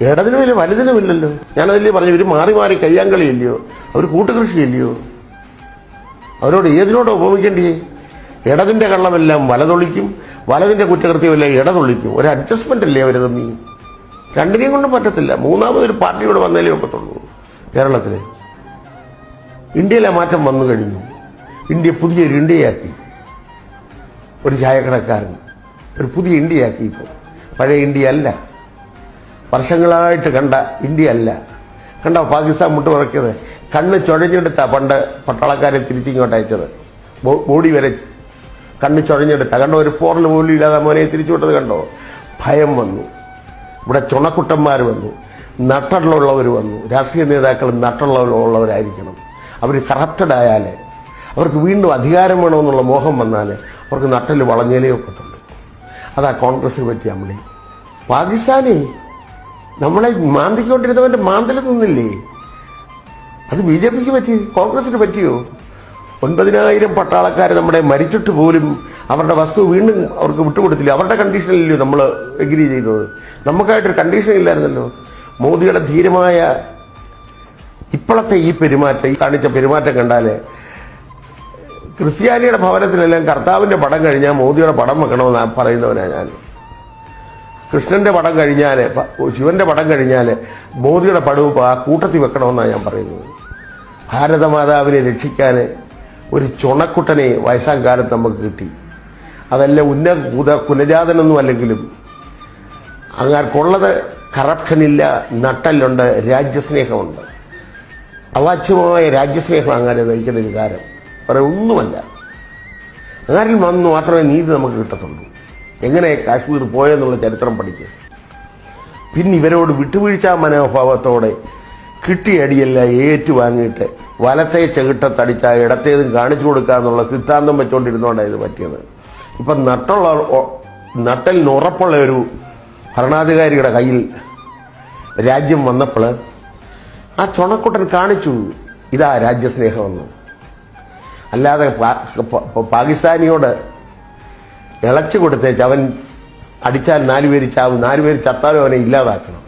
ഇടതിനുമില്ല വലുതിനുമില്ലല്ലോ ഞാനതല്ലേ പറഞ്ഞു ഇവർ മാറി മാറി കയ്യാങ്കളി ഇല്ലയോ അവർ കൂട്ടുകൃഷി ഇല്ലയോ അവരോട് ഏതിനോട് ഉപമിക്കേണ്ടിയേ ഇടതിന്റെ കള്ളമെല്ലാം വലതൊളിക്കും വലതിന്റെ കുറ്റകൃത്യമെല്ലാം ഇടതൊളിക്കും. ഒരു അഡ്ജസ്റ്റ്മെന്റ് അല്ലേ അവർ തമ്മി രണ്ടിനെയും കൊണ്ടും പറ്റത്തില്ല. മൂന്നാമതൊരു പാർട്ടിയോട് വന്നാലേ ഒക്കത്തുള്ളൂ കേരളത്തിൽ. ഇന്ത്യയിലെ മാറ്റം വന്നു കഴിഞ്ഞു. ഇന്ത്യ പുതിയൊരു ഇന്ത്യയാക്കി. ഒരു ചായക്കടക്കാരൻ. ഒരു പുതിയ ഇന്ത്യയാക്കി ഇപ്പോൾ. പഴയ ഇന്ത്യ അല്ല. വർഷങ്ങളായിട്ട് കണ്ട ഇന്ത്യ അല്ല. കണ്ട പാകിസ്ഥാൻ മുട്ടുപറക്കിയത്? കണ്ണ് ചുഴഞ്ഞെടുത്ത പണ്ട് പട്ടാളക്കാരെ തിരിച്ചിങ്ങോട്ട് അയച്ചത്. ബോഡി വരെ കണ്ണ് ചുഴഞ്ഞെടുത്ത. കണ്ടോ ഒരു പോറൽ പോലും ഇല്ലാതെ മോനെ തിരിച്ചു വിട്ടത് കണ്ടോ? ഭയം വന്നു. ഇവിടെ ചുണക്കുട്ടന്മാർ വന്നു. നട്ടലുള്ളവർ വന്നു. രാഷ്ട്രീയ നേതാക്കൾ നട്ടുള്ളവരുള്ളവരായിരിക്കണം അവർ കറപ്റ്റഡ് ആയാൽ അവർക്ക് വീണ്ടും അധികാരം വേണമെന്നുള്ള മോഹം വന്നാൽ അവർക്ക് നട്ടൽ വളഞ്ഞേലേ ഒക്കത്തുള്ളൂ. അതാ കോൺഗ്രസിനെ പറ്റിയ അമ്മളി പാകിസ്ഥാനെ നമ്മളെ മാന്തിക്കൊണ്ടിരുന്നവന്റെ മാന്തൽ നിന്നില്ലേ? അത് ബി ജെ പിക്ക് പറ്റി കോൺഗ്രസിന് പറ്റിയോ? ഒൻപതിനായിരം പട്ടാളക്കാർ നമ്മുടെ മരിച്ചിട്ട് പോലും അവരുടെ വസ്തു വീണ്ടും അവർക്ക് വിട്ടുകൊടുത്തില്ല. അവരുടെ കണ്ടീഷനിലല്ലോ നമ്മൾ എഗ്രി ചെയ്തത്? നമുക്കായിട്ടൊരു കണ്ടീഷൻ ഇല്ലായിരുന്നല്ലോ? മോദിയുടെ ധീരമായ ഇപ്പോഴത്തെ ഈ പെരുമാറ്റം ഈ കാണിച്ച പെരുമാറ്റം കണ്ടാൽ ക്രിസ്ത്യാനിയുടെ ഭവനത്തിലെല്ലാം കർത്താവിന്റെ പടം കഴിഞ്ഞാൽ മോദിയുടെ പടം വെക്കണമെന്ന് പറയുന്നവനാണ് ഞാൻ കൃഷ്ണന്റെ പടം കഴിഞ്ഞാൽ ശിവന്റെ പടം കഴിഞ്ഞാൽ മോദിയുടെ പടവും ആ കൂട്ടത്തിൽ വെക്കണമെന്നാണ് ഞാൻ പറയുന്നത്. ഭാരതമാതാവിനെ രക്ഷിക്കാൻ ഒരു ചുണക്കുട്ടനെ വയസ്സാം കാലത്ത് നമുക്ക് കിട്ടി. അതല്ല ഉന്ന കുത കുലജാതനൊന്നും അല്ലെങ്കിലും അങ്ങാർക്കുള്ളത് കറപ്ഷനില്ല നട്ടല്ലുണ്ട് രാജ്യസ്നേഹമുണ്ട്. അവാച്യമായ രാജ്യസ്നേഹം അങ്ങനെ നയിക്കുന്ന വികാരം വേറെ ഒന്നുമല്ല. അങ്ങനെ വന്നു മാത്രമേ നീതി നമുക്ക് കിട്ടത്തുള്ളൂ. എങ്ങനെ കാശ്മീർ പോയെന്നുള്ള ചരിത്രം പഠിക്കുക പിന്നെ ഇവരോട് വിട്ടുവീഴ്ച മനോഭാവത്തോടെ കിട്ടിയ അടിയെല്ലാം ഏറ്റുവാങ്ങിയിട്ട് വലത്തെ ചെകിട്ടത്തടിച്ച ഇടത്തേതും കാണിച്ചു കൊടുക്കുക എന്നുള്ള സിദ്ധാന്തം വെച്ചുകൊണ്ടിരുന്നോണ്ടാണ് ഇത് പറ്റിയത്. ഇപ്പം നട്ടുള്ള നട്ടലിന് ഉറപ്പുള്ള ഒരു ഭരണാധികാരിയുടെ കയ്യിൽ രാജ്യം വന്നപ്പോൾ ആ ചുണക്കുട്ടൻ കാണിച്ചു ഇതാ രാജ്യസ്നേഹമെന്ന്. അല്ലാതെ പാകിസ്ഥാനിയോട് ഇളച്ചു കൊടുത്തേച്ച് അവൻ അടിച്ചാൽ നാലുപേര് ചാവും നാലുപേര് ചത്താലും അവനെ ഇല്ലാതാക്കണം.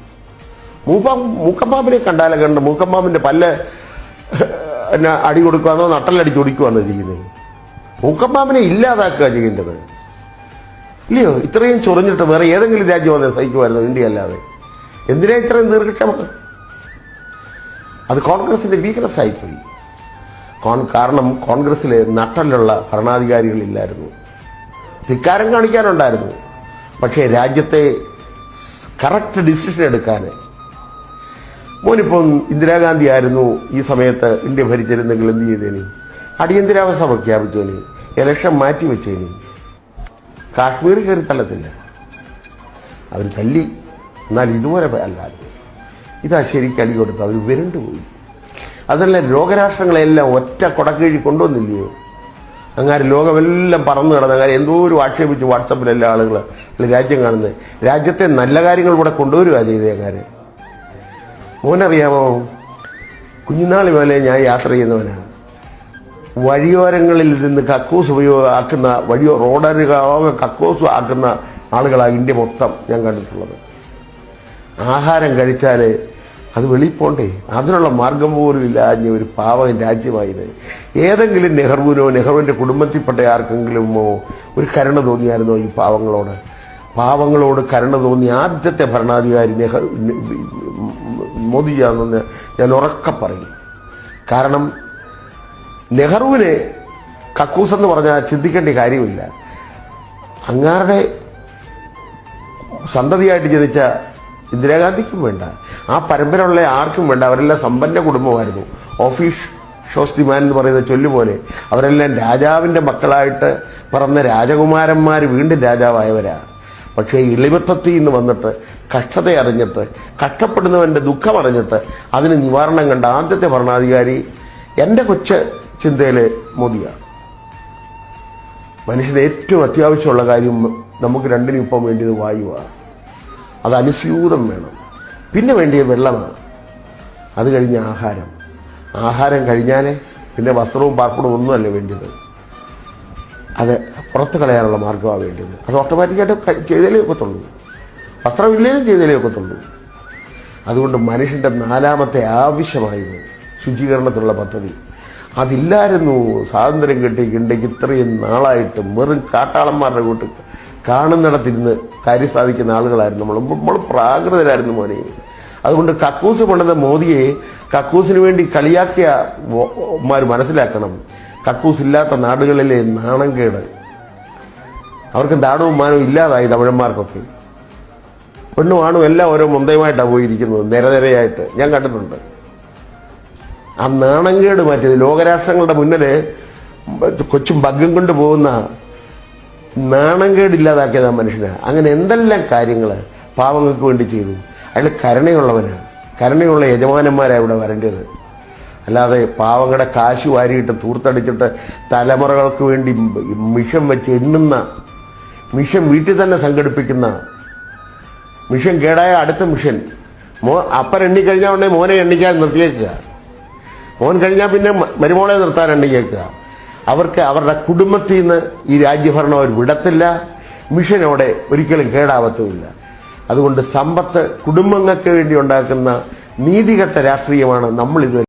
മൂപ്പ മൂക്കമ്പാമ്പിനെ കണ്ടാലും കണ്ട്. മൂക്കമ്പാമ്പിന്റെ പല്ല് എന്നെ അടി കൊടുക്കുകയാണോ നട്ടലടിച്ച് ഒടിക്കുകയാണോ ചെയ്യുന്നത്. മൂക്കമ്പാമ്പിനെ ഇല്ലാതാക്കുക ചെയ്യേണ്ടത്. ഇല്ലയോ? ഇത്രയും ചൊറിഞ്ഞിട്ട് വേറെ ഏതെങ്കിലും രാജ്യം വന്ന് സഹിക്കുമായിരുന്നു ഇന്ത്യ അല്ലാതെ എന്തിനാ ഇത്രയും ദീർഘക്ഷമ? അത് കോൺഗ്രസിന്റെ വീക്ക്നെസ് ആയിപ്പോയി. കാരണം കോൺഗ്രസിലെ നട്ടലുള്ള ഭരണാധികാരികളില്ലായിരുന്നു. ധിക്കാരം കാണിക്കാനുണ്ടായിരുന്നു. പക്ഷേ രാജ്യത്തെ കറക്റ്റ് ഡിസിഷൻ എടുക്കാൻ മോനിപ്പം ഇന്ദിരാഗാന്ധി ആയിരുന്നു ഈ സമയത്ത് ഇന്ത്യ ഭരിച്ചിരുന്നെങ്കിൽ എന്ത് ചെയ്തേനി? അടിയന്തരാവസ്ഥ പ്രഖ്യാപിച്ചേനി ഇലക്ഷൻ മാറ്റി വെച്ചേനി. കാശ്മീർ കയറി തള്ളത്തില്ല. അവർ തല്ലി. എന്നാൽ ഇതുപോലെ അല്ലാതെ. ഇതാ ശരിക്കും അടി കൊടുത്ത് അവർ വിരണ്ടുപോയി. അതല്ല രോഗരാഷ്ട്രങ്ങളെല്ലാം ഒറ്റ കൊടക്കീഴി കൊണ്ടുവന്നില്ലയോ? അങ്ങനെ ലോകമെല്ലാം പറന്നു കിടന്ന എന്തോ ഒരു ആക്ഷേപിച്ച് വാട്സപ്പിൽ എല്ലാ ആളുകൾ രാജ്യം കാണുന്നത് രാജ്യത്തെ നല്ല കാര്യങ്ങൾ ഇവിടെ കൊണ്ടുവരിക ചെയ്തേ കാര്യം മോനറിയാമോ? കുഞ്ഞുനാളി പോലെ ഞാൻ യാത്ര ചെയ്യുന്നവനാണ് വഴിയോരങ്ങളിൽ ഇരുന്ന് കക്കൂസ് ഉപയോഗ ആക്കുന്ന വഴിയോ റോഡരുകളോ കക്കൂസ് ആക്കുന്ന ആളുകളാണ് ഇന്ത്യ മൊത്തം ഞാൻ കണ്ടിട്ടുള്ളത്. ആഹാരം കഴിച്ചാൽ അത് വെളിപ്പോണ്ടേ അതിനുള്ള മാർഗം പോലും ഇല്ലാഞ്ഞ ഒരു പാവം രാജ്യമായത്. ഏതെങ്കിലും നെഹ്റുവിനോ നെഹ്റുവിന്റെ കുടുംബത്തിൽപ്പെട്ട ആർക്കെങ്കിലുമോ ഒരു കരുണ തോന്നിയായിരുന്നോ ഈ പാവങ്ങളോട്? പാവങ്ങളോട് കരുണ തോന്നിയ ആദ്യത്തെ ഭരണാധികാരി നെഹ്റു മോദിയാണെന്ന് ഞാൻ ഉറക്കെ പറയും. കാരണം നെഹ്റുവിനെ കക്കൂസ് എന്ന് പറഞ്ഞാൽ ചിന്തിക്കേണ്ട കാര്യമില്ല. അങ്ങാരുടെ സന്തതിയായിട്ട് ജനിച്ച ഇന്ദിരാഗാന്ധിക്കും വേണ്ട. ആ പരമ്പരയുള്ള ആർക്കും വേണ്ട. അവരെല്ലാം സമ്പന്ന കുടുംബമായിരുന്നു. ഓഫീസ് ഷോസ്തിമാൻ എന്ന് പറയുന്ന ചൊല്ലുപോലെ അവരെല്ലാം രാജാവിന്റെ മക്കളായിട്ട് പറന്ന രാജകുമാരന്മാർ വീണ്ടും രാജാവായവരാ. പക്ഷേ ഇളിമത്തത്തിൽ നിന്ന് വന്നിട്ട് കഷ്ടത അറിഞ്ഞിട്ട് കഷ്ടപ്പെടുന്നവന്റെ ദുഃഖം അറിഞ്ഞിട്ട് അതിന് നിവാരണം കണ്ട ആദ്യത്തെ ഭരണാധികാരി എന്റെ കൊച്ച് ചിന്തയിലെ മോദിയാണ് മനുഷ്യന് ഏറ്റവും അത്യാവശ്യമുള്ള കാര്യം നമുക്ക് രണ്ടിനും ഇപ്പം വേണ്ടിയത് വായുവാണ് അത് അനുസ്യൂതം വേണം. പിന്നെ വേണ്ടിയ വെള്ളമാണ്. അത് കഴിഞ്ഞ് ആഹാരം. ആഹാരം കഴിഞ്ഞാലേ പിന്നെ വസ്ത്രവും പാർപ്പിടവും ഒന്നുമല്ല വേണ്ടത് അത് പുറത്ത് കളയാനുള്ള മാർഗമാണ് വേണ്ടത് അത് ഓട്ടോമാറ്റിക്കായിട്ട് ചെയ്തേലേ ഒക്കത്തുള്ളൂ. വസ്ത്രമില്ലേലും ചെയ്തേലേ ഒക്കത്തുള്ളൂ. അതുകൊണ്ട് മനുഷ്യന്റെ നാലാമത്തെ ആവശ്യമായത് ശുചീകരണത്തിനുള്ള പദ്ധതി. അതില്ലായിരുന്നു സ്വാതന്ത്ര്യം കിട്ടിയിട്ടുണ്ടെങ്കിൽ ഇത്രയും നാളായിട്ട് വെറും കാട്ടാളന്മാരുടെ കൂട്ട് കാണുന്നിടത്തിരുന്ന് കാര്യം സാധിക്കുന്ന ആളുകളായിരുന്നു നമ്മൾ. നമ്മൾ പ്രാകൃതരായിരുന്നു മോനെ. അതുകൊണ്ട് കക്കൂസ് കൊണ്ടത് മോദിയെ കക്കൂസിന് വേണ്ടി കളിയാക്കിയ മാർ മനസ്സിലാക്കണം. കക്കൂസ് ഇല്ലാത്ത നാടുകളിലെ നാണംകേട് അവർക്ക് ദാടവും മാനവും ഇല്ലാതായി തമിഴന്മാർക്കൊക്കെ. പെണ്ണും ആണും എല്ലാം ഓരോ മുന്തയുമായിട്ടാണ് പോയിരിക്കുന്നത്. നിരനിരയായിട്ട്. ഞാൻ കണ്ടിട്ടുണ്ട്. ആ നാണംകേട് മാറ്റിയത് ലോകരാഷ്ട്രങ്ങളുടെ മുന്നിൽ കൊച്ചും ബഗ്ഗം കൊണ്ട് പോകുന്ന നാണംകേട് ഇല്ലാതാക്കിയത് ആ മനുഷ്യന്. അങ്ങനെ എന്തെല്ലാം കാര്യങ്ങൾ പാവങ്ങൾക്ക് വേണ്ടി ചെയ്തു? അയാൾ കരുണയുള്ളവനാണ് കരുണയുള്ള യജമാനന്മാരാണ് ഇവിടെ വരേണ്ടത്. അല്ലാതെ പാവങ്ങളുടെ കാശ് വാരിയിട്ട് തൂർത്തടിച്ചിട്ട് തലമുറകൾക്ക് വേണ്ടി മിഷൻ വെച്ച് എണ്ണുന്ന മിഷൻ വീട്ടിൽ തന്നെ സംഘടിപ്പിക്കുന്ന മിഷൻ കേടായ അടുത്ത മിഷൻ. മോ അപ്പൻ എണ്ണിക്കഴിഞ്ഞാൽ ഉടനെ മോനെ എണ്ണിക്കാൻ നിർത്തിയേക്കുക. മോൻ കഴിഞ്ഞാൽ പിന്നെ മരുമോളെ നിർത്താൻ എണ്ണിയേക്കുക. അവർക്ക് അവരുടെ കുടുംബത്തിൽ നിന്ന് ഈ രാജ്യഭരണം അവർ വിടത്തില്ല. മിഷനോടെ ഒരിക്കലും കേടാവത്തുമില്ല. അതുകൊണ്ട് സമ്പത്ത് കുടുംബങ്ങൾക്ക് വേണ്ടി ഉണ്ടാക്കുന്ന നീതികെട്ട രാഷ്ട്രീയമാണ് നമ്മൾ